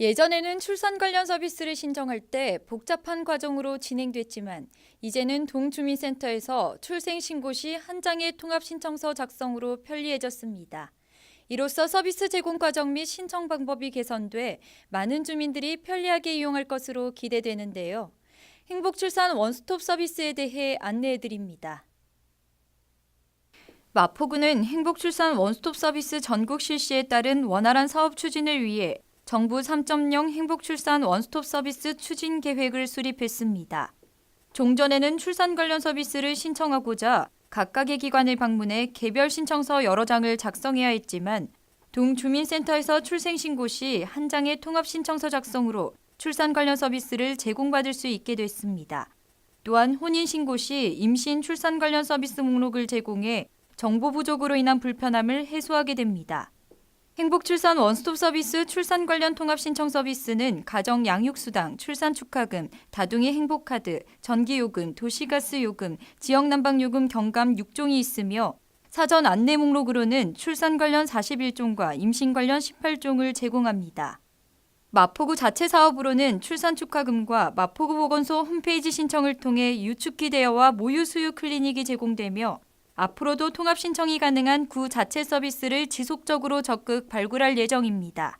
예전에는 출산 관련 서비스를 신청할 때 복잡한 과정으로 진행됐지만 이제는 동주민센터에서 출생 신고 시 한 장의 통합 신청서 작성으로 편리해졌습니다. 이로써 서비스 제공 과정 및 신청 방법이 개선돼 많은 주민들이 편리하게 이용할 것으로 기대되는데요. 행복출산 원스톱 서비스에 대해 안내해 드립니다. 마포구는 행복출산 원스톱 서비스 전국 실시에 따른 원활한 사업 추진을 위해 정부 3.0 행복출산 원스톱 서비스 추진 계획을 수립했습니다. 종전에는 출산 관련 서비스를 신청하고자 각각의 기관을 방문해 개별 신청서 여러 장을 작성해야 했지만 동주민센터에서 출생 신고 시 한 장의 통합 신청서 작성으로 출산 관련 서비스를 제공받을 수 있게 됐습니다. 또한 혼인 신고 시 임신 출산 관련 서비스 목록을 제공해 정보 부족으로 인한 불편함을 해소하게 됩니다. 행복출산 원스톱 서비스 출산 관련 통합 신청 서비스는 가정 양육수당, 출산 축하금, 다둥이 행복카드, 전기요금, 도시가스 요금, 지역 난방 요금 경감 6종이 있으며 사전 안내 목록으로는 출산 관련 41종과 임신 관련 18종을 제공합니다. 마포구 자체 사업으로는 출산 축하금과 마포구 보건소 홈페이지 신청을 통해 유축기 대여와 모유 수유 클리닉이 제공되며 앞으로도 통합 신청이 가능한 구 자체 서비스를 지속적으로 적극 발굴할 예정입니다.